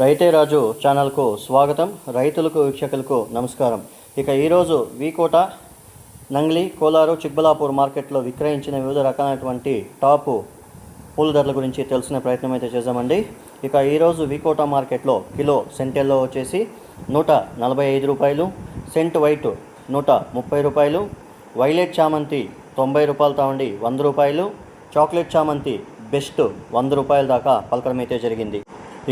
రైతే రాజు ఛానల్కు స్వాగతం. రైతులకు వీక్షకులకు నమస్కారం. ఇక ఈరోజు వీకోట నంగ్లి కోలారు చిక్బలాపూర్ మార్కెట్లో విక్రయించిన వివిధ రకాలైనటువంటి టాపు పూల ధరల గురించి తెలిసిన ప్రయత్నం అయితే చేద్దామండి. ఇక ఈరోజు వీకోట మార్కెట్లో కిలో సెంటెల్లో వచ్చేసి నూట నలభై ఐదు రూపాయలు సెంట్ వైట్ నూట ముప్పై రూపాయలు వైలెట్ చామంతి తొంభై రూపాయలు ఉండి వంద రూపాయలు చాక్లెట్ చామంతి బెస్ట్ వంద రూపాయల దాకా పలకడం అయితే జరిగింది.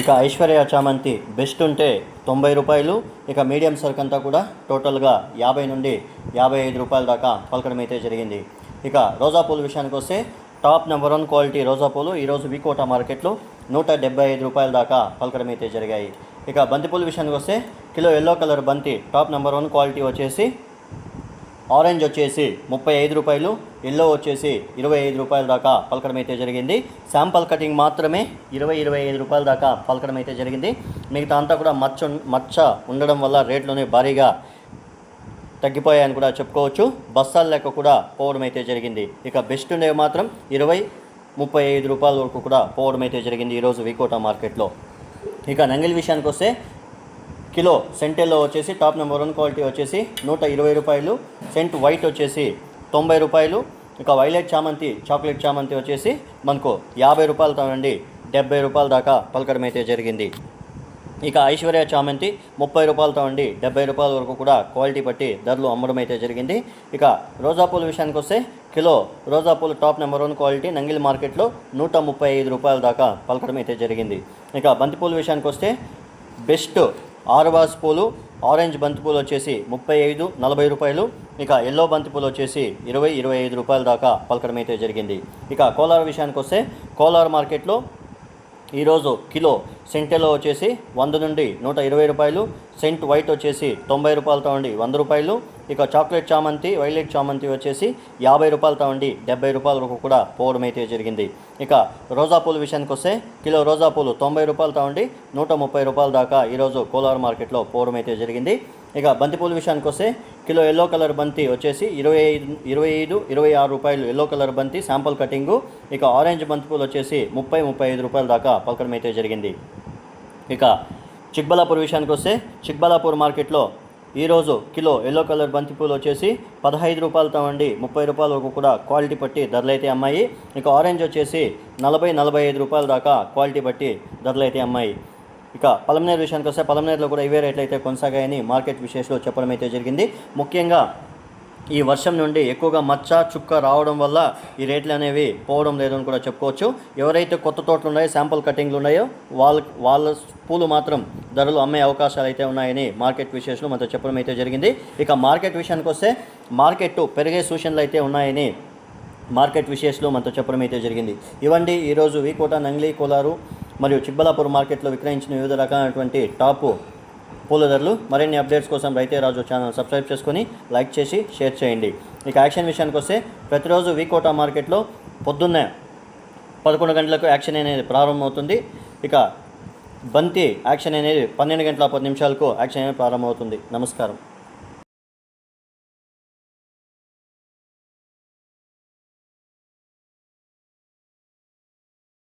ఇక ఐశ్వర్య చామంతి బెస్ట్ ఉంటే తొంభై రూపాయలు ఇక మీడియం సరుకు అంతా కూడా టోటల్గా యాభై నుండి యాభై ఐదు రూపాయల దాకా పలకడం అయితే జరిగింది. ఇక రోజా పూలు విషయానికి వస్తే టాప్ నెంబర్ వన్ క్వాలిటీ రోజా పూలు ఈరోజు వికోట మార్కెట్లో నూట డెబ్బై ఐదు రూపాయల దాకా పలకడం అయితే జరిగాయి. ఇక బంతిపూల విషయానికి వస్తే కిలో ఎల్లో కలర్ బంతి టాప్ నెంబర్ వన్ క్వాలిటీ వచ్చేసి ఆరెంజ్ వచ్చేసి ముప్పై ఐదు రూపాయలు ఎల్లో వచ్చేసి ఇరవై ఐదు రూపాయల దాకా పలకడం అయితే జరిగింది. శాంపల్ కటింగ్ మాత్రమే ఇరవై ఇరవై ఐదు రూపాయల దాకా పలకడం అయితే జరిగింది. మిగతా అంతా కూడా మచ్చ మచ్చ ఉండడం వల్ల రేట్లోనే భారీగా తగ్గిపోయాయని కూడా చెప్పుకోవచ్చు. బస్తాల లెక్క కూడా పోవడం అయితే జరిగింది. ఇక బెస్ట్ ఉండేవి మాత్రం ఇరవై ముప్పై ఐదు రూపాయల వరకు కూడా పోవడం అయితే జరిగింది ఈరోజు వికోటా మార్కెట్లో. ఇక నంగిల్ విషయానికి వస్తే కిలో సెంటెల్లో వచ్చేసి టాప్ నెంబర్ వన్ క్వాలిటీ వచ్చేసి నూట ఇరవై రూపాయలు. సెంట్ వైట్ వచ్చేసి తొంభై రూపాయలు. ఇక వైలెట్ చామంతి చాక్లెట్ చామంతి వచ్చేసి మనకు యాభై రూపాయలతో నుండి డెబ్బై రూపాయల దాకా పలకడం అయితే జరిగింది. ఇక ఐశ్వర్య చామంతి ముప్పై రూపాయలతో ఉండి డెబ్బై రూపాయల వరకు కూడా క్వాలిటీ బట్టి ధరలు అమ్మడం అయితే జరిగింది. ఇక రోజా పూల విషయానికి వస్తే కిలో రోజా పూలు టాప్ నెంబర్ వన్ క్వాలిటీ నంగిల్ మార్కెట్లో నూట ముప్పై ఐదు రూపాయల దాకా పలకడం అయితే జరిగింది. ఇక బంతిపూల విషయానికి వస్తే బెస్ట్ ఆరువాస్ పూలు ఆరెంజ్ బంతిపూలు వచ్చేసి ముప్పై ఐదు నలభై రూపాయలు. ఇక ఎల్లో బంతిపూలు వచ్చేసి ఇరవై ఇరవై ఐదు రూపాయల దాకా పలకడం అయితే జరిగింది. ఇక కోలార్ విషయానికి వస్తే కోలార్ మార్కెట్లో ఈరోజు కిలో సెంటెలో వచ్చేసి వంద నుండి నూట ఇరవై రూపాయలు సెంట్ వైట్ వచ్చేసి తొంభై రూపాయలతో ఉండి వంద రూపాయలు ఇక చాక్లెట్ చామంతి వైలెట్ చామంతి వచ్చేసి యాభై రూపాయలతో ఉండి డెబ్బై రూపాయల వరకు కూడా పోవడం అయితే జరిగింది. ఇక రోజా పూలు విషయానికి వస్తే కిలో రోజా పూలు తొంభై రూపాయలతో ఉండి నూట ముప్పై రూపాయల దాకా ఈరోజు కోలార్ మార్కెట్లో పోవడం అయితే జరిగింది. ఇక బంతిపూల విషయానికి వస్తే కిలో ఎల్లో కలర్ బంతి వచ్చేసి ఇరవై ఐదు ఇరవై ఐదు ఇరవై ఆరు రూపాయలు ఎల్లో కలర్ బంతి శాంపుల్ కటింగు ఇక ఆరెంజ్ బంతిపూలు వచ్చేసి ముప్పై ముప్పై ఐదు రూపాయల దాకా పలకడం అయితే జరిగింది. ఇక చిక్బలాపూర్ విషయానికి వస్తే చిక్బలాపూర్ మార్కెట్లో ఈరోజు కిలో ఎల్లో కలర్ బంతిపూలు వచ్చేసి పదహైదు రూపాయలతో ఉండి ముప్పై రూపాయల వరకు కూడా క్వాలిటీ బట్టి ధరలు అయితే అమ్మాయి. ఇక ఆరెంజ్ వచ్చేసి నలభై నలభై ఐదు రూపాయల దాకా క్వాలిటీ బట్టి ధరలు అయితే అమ్మాయి. ఇక పలమనేర్ విషయానికి వస్తే పలమనేర్లో కూడా ఇవే రేట్లు అయితే కొనసాగాయని మార్కెట్ విశేషంలో చెప్పడం అయితే జరిగింది. ముఖ్యంగా ఈ వర్షం నుండి ఎక్కువగా మచ్చ చుక్క రావడం వల్ల ఈ రేట్లు అనేవి పోవడం లేదని కూడా చెప్పుకోవచ్చు. ఎవరైతే కొత్త తోటలు ఉన్నాయో శాంపుల్ కటింగ్లు ఉన్నాయో వాళ్ళ వాళ్ళ పూలు మాత్రం ధరలు అమ్మే అవకాశాలు అయితే ఉన్నాయని మార్కెట్ విశేషంలో మనతో చెప్పడం అయితే జరిగింది. ఇక మార్కెట్ విషయానికి వస్తే మార్కెట్ పెరిగే సూచనలు అయితే ఉన్నాయని మార్కెట్ విశేషంలో మనతో చెప్పడం అయితే జరిగింది. ఇవండి ఈరోజు వీకోట నంగ్లీ కోలారు మరియు చిబ్బలాపూర్ మార్కెట్లో విక్రయించిన వివిధ రకాలైనటువంటి టాపు పూల ధరలు మరిన్ని అప్డేట్స్ కోసం రైతే రాజు ఛానల్ సబ్స్క్రైబ్ చేసుకొని లైక్ చేసి షేర్ చేయండి. ఇక యాక్షన్ విషయానికి వస్తే ప్రతిరోజు వీకోటా మార్కెట్లో పొద్దున్నే పదకొండు గంటలకు యాక్షన్ అనేది ప్రారంభమవుతుంది. ఇక బంతి యాక్షన్ అనేది పన్నెండు గంటల పది నిమిషాలకు యాక్షన్ అనేది ప్రారంభమవుతుంది. నమస్కారం.